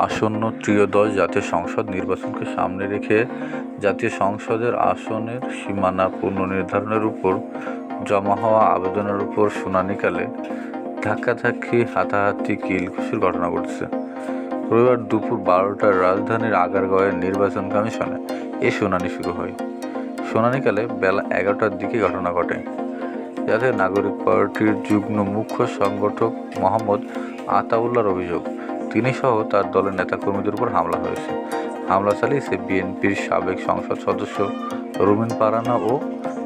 আসন্ন ত্রয়োদশ জাতীয় সংসদ নির্বাচনকে সামনে রেখে জাতীয় সংসদের আসনের সীমানা পুনর্নির্ধারণের উপর জমা হওয়া আবেদনের উপর শুনানিকালে ধাক্কাধাক্কি হাতাহাতি কিলঘুষির ঘটনা ঘটছে। রবিবার দুপুর বারোটার রাজধানীর আগারগাঁওয়ের নির্বাচন কমিশনে এ শুনানি শুরু হয়। শুনানিকালে বেলা এগারোটার দিকে ঘটনা ঘটে। যাতে নাগরিক পার্টির যুগ্ম মুখ্য সংগঠক মোহাম্মদ আতাউল্লাহর অভিযোগ তিনি সহ তার দলের নেতাকর্মীদের উপর হামলা হয়েছে। হামলা চালিয়েছে বিএনপির সাবেক সংসদ সদস্য রুমিন পারানা ও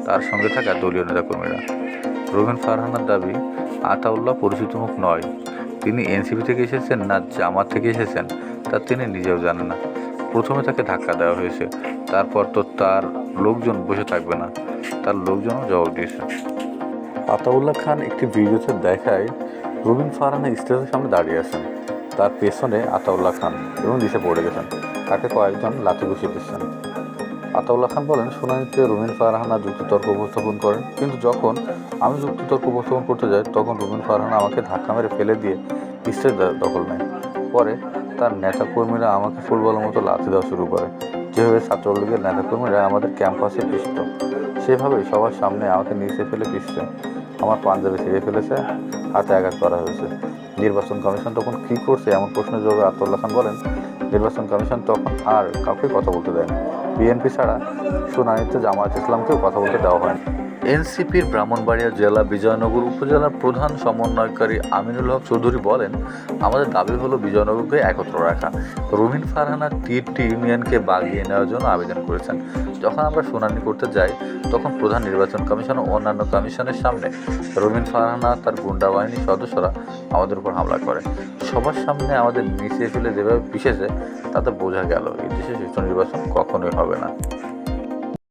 তার সঙ্গে থাকা দলীয় নেতাকর্মীরা। রুমিন ফারহানার দাবি, আতাউল্লাহ পরিচিত মুখ নয়। তিনি এনসিপি থেকে এসেছেন না জামাত থেকে এসেছেন, তা তিনি নিজেও জানেন না। প্রথমে তাকে ধাক্কা দেওয়া হয়েছে, তারপর তো তার লোকজন বসে থাকবে না। তার লোকজনও জবাব দিয়েছে। আতাউল্লাহ খান একটি ভিডিওতে দেখায়, রুবিন ফারহানা স্টেজের সামনে দাঁড়িয়ে আছেন। তার পেছনে আতাউল্লাহ খান এবং নিচে পড়ে গেছেন। তাকে কয়েকজন লাথি ঘুষিয়ে দিচ্ছেন। আতাউল্লাহ খান বলেন, শুনানিতে রুমিন ফারহানা যুক্তিতর্ক উপস্থাপন করেন। কিন্তু যখন আমি যুক্তিতর্ক উপস্থাপন করতে যাই, তখন রুমিন ফারহানা আমাকে ধাক্কা মেরে ফেলে দিয়ে স্টেজ দখল নেয়। পরে তার নেতাকর্মীরা আমাকে ফুটবলের মতো লাথি দেওয়া শুরু করে। যেভাবে ছাত্রলীগের নেতাকর্মীরা আমাদের ক্যাম্পাসে পিষ্ট, সেভাবেই সবার সামনে আমাকে নিচে ফেলে পিষছে আমার পাঞ্জাবি ছিঁড়ে ফেলেছে, হাতে আঘাত করা হয়েছে। নির্বাচন কমিশন তখন কী করছে এমন প্রশ্নের জবাবে আতউল্লাহ খান বলেন, নির্বাচন কমিশন তখন আর কাউকে কথা বলতে দেয় বিএনপি ছাড়া শুনানিতে জামায়াত ইসলামকেও কথা বলতে দেওয়া হয়নি। এনসিপির ব্রাহ্মণবাড়িয়া জেলা বিজয়নগর উপজেলার প্রধান সমন্বয়কারী আমিনুল হক চৌধুরী বলেন, আমাদের দাবি হলো বিজয়নগরকে একত্র রাখা। রুমিন ফারহানা টি ইউনিয়নকে বাগিয়ে নেওয়ার জন্য আবেদন করেছেন। যখন আমরা শুনানি করতে যাই, তখন প্রধান নির্বাচন কমিশন ও অন্যান্য কমিশনের সামনে রুমিন ফারহানা, তার গুন্ডা বাহিনীর সদস্যরা আমাদের উপর হামলা করে। সবার সামনে আমাদের নিচে ফেলে যেভাবে পিষেছে, তাতে বোঝা গেল, এই দেশে নির্বাচন কখনোই হবে না।